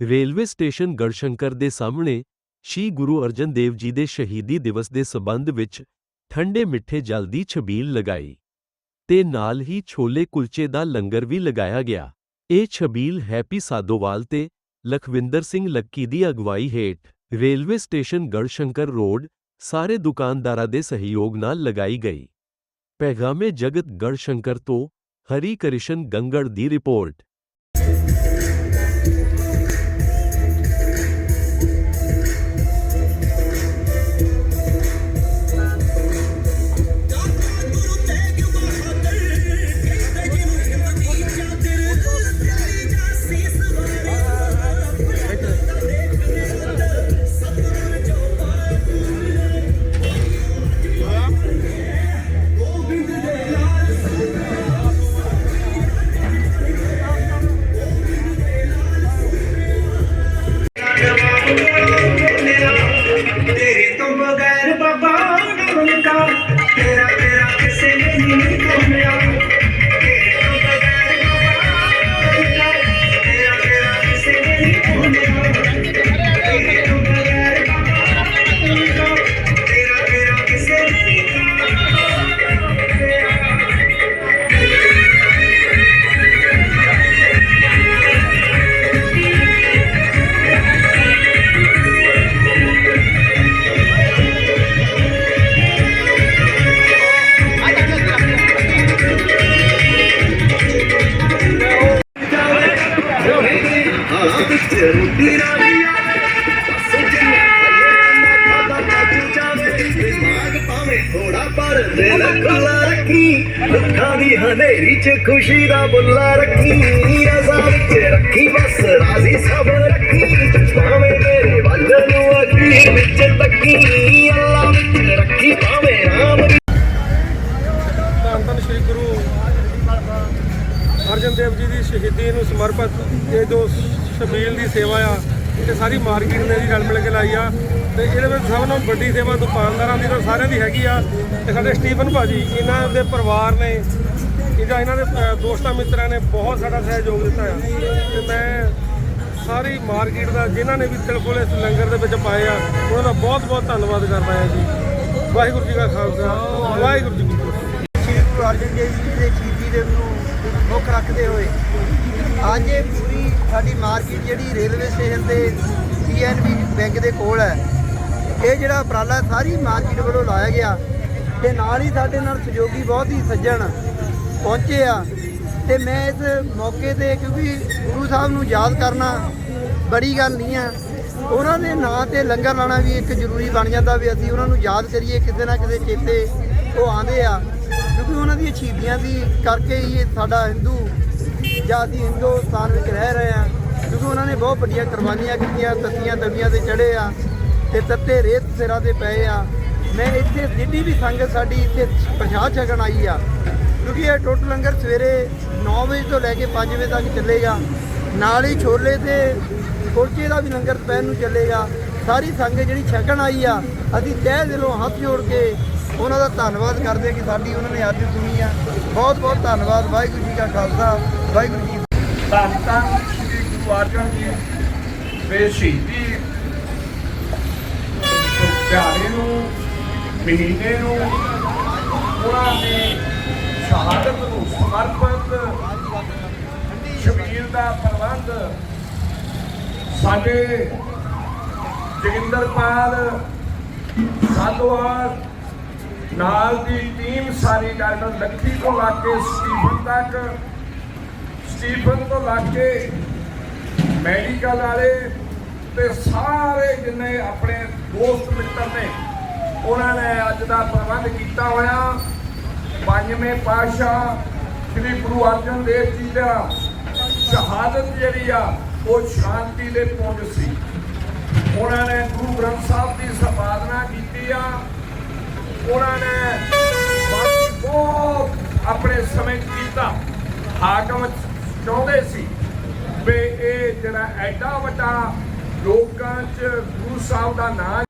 Railway station Garhshankar ਦੇ ਸਾਹਮਣੇ ਸ਼੍ਰੀ ਗੁਰੂ ਅਰਜਨ ਦੇਵ ਜੀ ਦੇ ਸ਼ਹੀਦੀ ਦਿਵਸ ਦੇ ਸਬੰਧ ਵਿੱਚ ਠੰਡੇ ਮਿੱਠੇ ਜਲ ਦੀ ਛਬੀਲ ਲਗਾਈ ਤੇ ਨਾਲ ਹੀ ਛੋਲੇ ਕੁਲਚੇ ਦਾ ਲੰਗਰ ਵੀ ਲਗਾਇਆ ਗਿਆ। ਇਹ ਛਬੀਲ ਹੈਪੀ ਸਾਦੋਵਾਲ ਤੇ ਲਖਵਿੰਦਰ ਸਿੰਘ ਲੱਕੀ ਦੀ ਅਗਵਾਈ ਹੇਠ ਰੇਲਵੇ ਸਟੇਸ਼ਨ ਗੜਸ਼ੰਕਰ ਰੋਡ ਸਾਰੇ ਦੁਕਾਨਦਾਰਾਂ ਦੇ ਸਹਿਯੋਗ ਨਾਲ ਲਗਾਈ ਗਈ। ਪੈਗਾਮੇ ਜਗਤ ਗੜਸ਼ੰਕਰ ਤੋਂ ਹਰੀ ਕ੍ਰਿਸ਼ਨ ਗੰਗੜ ਦੀ ਰਿਪੋਰਟ। ਦੀ ਚ ਖੁਸ਼ੀ ਦਾ ਬੁੱਲਾ ਰੱਖੀ, ਰਜ਼ਾ ਵਿੱਚ ਰੱਖੀ, ਬਸ ਰਾਜ਼ੀ ਸਭ ਰੱਖੀ। ਭਾਵੇਂ ਮੇਰੇ ਵੱਲ ਨੂੰ ਅਖੀਰ ਵਿੱਚ ਲੱਗੀ ਅੱਲਾ ਵਿੱਚ ਰੱਖੀ, ਭਾਵੇਂ ਰਾਮ ਧੰਨ ਧੰਨ ਸ੍ਰੀ ਗੁਰੂ ਅਰਜਨ ਦੇਵ ਜੀ ਦੀ ਸ਼ਹੀਦੀ ਨੂੰ ਸਮਰਪਿਤ ਇਹ ਜੋ ਸ਼ਬੀਲ ਦੀ ਸੇਵਾ ਆ, ਇਹ ਸਾਰੀ ਮਾਰਕੀਟ ਨੇ ਜੀ ਰਲ ਮਿਲ ਕੇ ਲਾਈ ਆ। ਤੇ ਇਹਦੇ ਵਿੱਚ ਸਭ ਨਾਲੋਂ ਵੱਡੀ ਸੇਵਾ ਦੁਕਾਨਦਾਰਾਂ ਦੀ ਤਾਂ ਸਾਰਿਆਂ ਦੀ ਹੈਗੀ ਆ। ਤੇ ਸਾਡੇ ਸਟੀਫਨ ਭਾਜੀ, ਇਹਨਾਂ ਦੇ ਪਰਿਵਾਰ ਨੇ ਇਹਦਾ ਇਹਨਾਂ ਦੇ ਦੋਸਤਾਂ ਮਿੱਤਰਾਂ ਨੇ ਬਹੁਤ ਸਾਡਾ ਸਹਿਯੋਗ ਦਿੱਤਾ ਆ। ਤੇ ਮੈਂ ਸਾਰੀ ਮਾਰਕੀਟ ਦਾ, ਜਿਨ੍ਹਾਂ ਨੇ ਵੀ ਤਿਲਫੁਲ ਇਸ ਲੰਗਰ ਦੇ ਵਿੱਚ ਪਾਏ ਆ, ਉਹਨਾਂ ਦਾ ਬਹੁਤ ਬਹੁਤ ਧੰਨਵਾਦ ਕਰਦਾ ਹਾਂ ਜੀ। ਵਾਹਿਗੁਰੂ ਜੀ ਕਾ ਖਾਲਸਾ, ਵਾਹਿਗੁਰੂ ਜੀ ਕੀ ਫਤਿਹ। ਸ਼੍ਰੀ ਗੁਰੂ ਅਰਜਨ ਦੇਵ ਜੀ ਦੇ ਸ਼ਹੀਦੀ ਦੇ ਨੂੰ ਮੁੱਖ ਰੱਖਦੇ ਹੋਏ, ਅੱਜ ਇਹ ਪੂਰੀ ਸਾਡੀ ਮਾਰਕੀਟ ਜਿਹੜੀ ਰੇਲਵੇ ਸਟੇਸ਼ਨ ਤੇ ਪੀਐਨਬੀ ਬੈਂਕ ਦੇ ਕੋਲ ਹੈ, ਇਹ ਜਿਹੜਾ ਉਪਰਾਲਾ ਸਾਰੀ ਮਾਰਕੀਟ ਵੱਲੋਂ ਲਾਇਆ ਗਿਆ, ਤੇ ਨਾਲ ਹੀ ਸਾਡੇ ਨਾਲ ਸਹਿਯੋਗੀ ਬਹੁਤ ਹੀ ਸੱਜਣ ਪਹੁੰਚੇ ਆ ਤੇ ਮੈਂ ਇਸ ਮੌਕੇ ਤੇ ਕਿਉਂਕਿ ਗੁਰੂ ਸਾਹਿਬ ਨੂੰ ਯਾਦ ਕਰਨਾ ਬੜੀ ਗੱਲ ਨਹੀਂ ਆ। ਉਹਨਾਂ ਦੇ ਨਾਂ ਤੇ ਲੰਗਰ ਲਾਣਾ ਵੀ ਇੱਕ ਜ਼ਰੂਰੀ ਬਣ ਜਾਂਦਾ ਵੀ ਅਸੀਂ ਉਹਨਾਂ ਨੂੰ ਯਾਦ ਕਰੀਏ ਕਿਤੇ ਨਾ ਕਿਤੇ ਚੇਤੇ ਉਹ ਆਂਦੇ ਆ। ਕਿਉਂਕਿ ਉਹਨਾਂ ਦੀਆਂ ਸ਼ਹੀਦੀਆਂ ਦੀ ਕਰਕੇ ਹੀ ਸਾਡਾ ਹਿੰਦੂ ਜਾਂ ਅਸੀਂ ਹਿੰਦੁਸਤਾਨ ਵਿੱਚ ਰਹਿ ਰਹੇ ਆ। ਕਿਉਂਕਿ ਉਹਨਾਂ ਨੇ ਬਹੁਤ ਵੱਡੀਆਂ ਕੁਰਬਾਨੀਆਂ ਕੀਤੀਆਂ, ਤੱਤੀਆਂ ਦਵੀਆਂ ਤੇ ਚੜੇ ਆ ਤੇ ਤੱਤੇ ਰੇਤ ਸਿਰਾਂ ਤੇ ਪਏ ਆ। ਮੈਂ ਇੱਥੇ ਜਿੱਡੀ ਵੀ ਸੰਗਤ ਸਾਡੀ ਇੱਥੇ ਪ੍ਰਸ਼ਾਦ ਛਕਣ ਆਈ ਆ, ਕਿਉਂਕਿ ਇਹ ਟੋਟਲ ਲੰਗਰ ਸਵੇਰੇ 9 ਵਜੇ ਤੋਂ ਲੈ ਕੇ 5 ਵਜੇ ਤੱਕ ਚੱਲੇਗਾ। ਨਾਲ ਹੀ ਛੋਲੇ ਤੇ ਕੁਲਚੇ ਦਾ ਵੀ ਲੰਗਰ ਦੁਪਹਿਰ ਨੂੰ ਚੱਲੇਗਾ। ਸਾਰੀ ਸੰਗਤ ਜਿਹੜੀ ਛਕਣ ਆਈ ਆ, ਅਸੀਂ ਤਹਿ ਦਿਲੋਂ ਹੱਥ ਜੋੜ ਕੇ ਉਹਨਾਂ ਦਾ ਧੰਨਵਾਦ ਕਰਦੇ ਕਿ ਸਾਡੀ ਉਹਨਾਂ ਨੇ ਅੱਜ ਸੁਣੀ ਆ। ਬਹੁਤ ਬਹੁਤ ਧੰਨਵਾਦ, ਵਾਹਿਗੁਰੂ ਜੀ ਕਾ ਖਾਲਸਾ, ਵਾਹਿਗੁਰੂ ਜੀ ਕੀ ਧੰਨ ਧੰਨ ਸ੍ਰੀ ਗੁਰੂ ਅਰਜਨ ਜੀ ਸ਼ਹੀਦੀ ਦਿਹਾੜੇ ਨੂੰ ਮਹੀਨੇ ਨੂੰ ਉਹਨਾਂ ਦੀ ਸ਼ਹਾਦਤ ਨੂੰ ਸਮਰਪਿਤ ਸ਼ਬੀਰ ਦਾ ਪ੍ਰਬੰਧ ਸਾਡੇ ਜਗਿੰਦਰਪਾਲ ਸਾਧੂਵਾਲ ਨਾਲ ਦੀ ਟੀਮ ਸਾਰੀ ਡਾਕਟਰ ਲੱਖੀ ਤੋਂ ਲਾ ਕੇ ਸਟੀਫਨ ਤੱਕ, ਸਟੀਫਨ ਤੋਂ ਲਾ ਕੇ ਮੈਡੀਕਲ ਵਾਲੇ ਤੇ ਸਾਰੇ ਜਿੰਨੇ ਆਪਣੇ ਦੋਸਤ ਮਿੱਤਰ ਨੇ ਉਹਨਾਂ ਨੇ ਅੱਜ ਦਾ ਪ੍ਰਬੰਧ ਕੀਤਾ ਹੋਇਆ। ਪੰਜਵੇਂ ਪਾਤਸ਼ਾਹ ਸ੍ਰੀ ਗੁਰੂ ਅਰਜਨ ਦੇਵ ਜੀ ਦਾ ਸ਼ਹਾਦਤ ਜਿਹੜੀ ਆ, ਉਹ ਸ਼ਾਂਤੀ ਦੇ ਪੁੰਜ ਸੀ। ਉਹਨਾਂ ਨੇ ਗੁਰੂ ਗ੍ਰੰਥ ਸਾਹਿਬ ਦੀ ਸੰਪਾਦਨਾ ਕੀਤੀ ਆ। ਉਹਨਾਂ ਨੇ ਬਹੁਤ ਆਪਣੇ ਸਮੇਂ ਕੀਤਾ। ਹਾਕਮ ਚਾਹੁੰਦੇ ਸੀ ਵੀ ਇਹ ਜਿਹੜਾ ਐਡਾ ਵੱਡਾ ਲੋਕਾਂ 'ਚ ਗੁਰੂ ਸਾਹਿਬ ਦਾ ਨਾਂ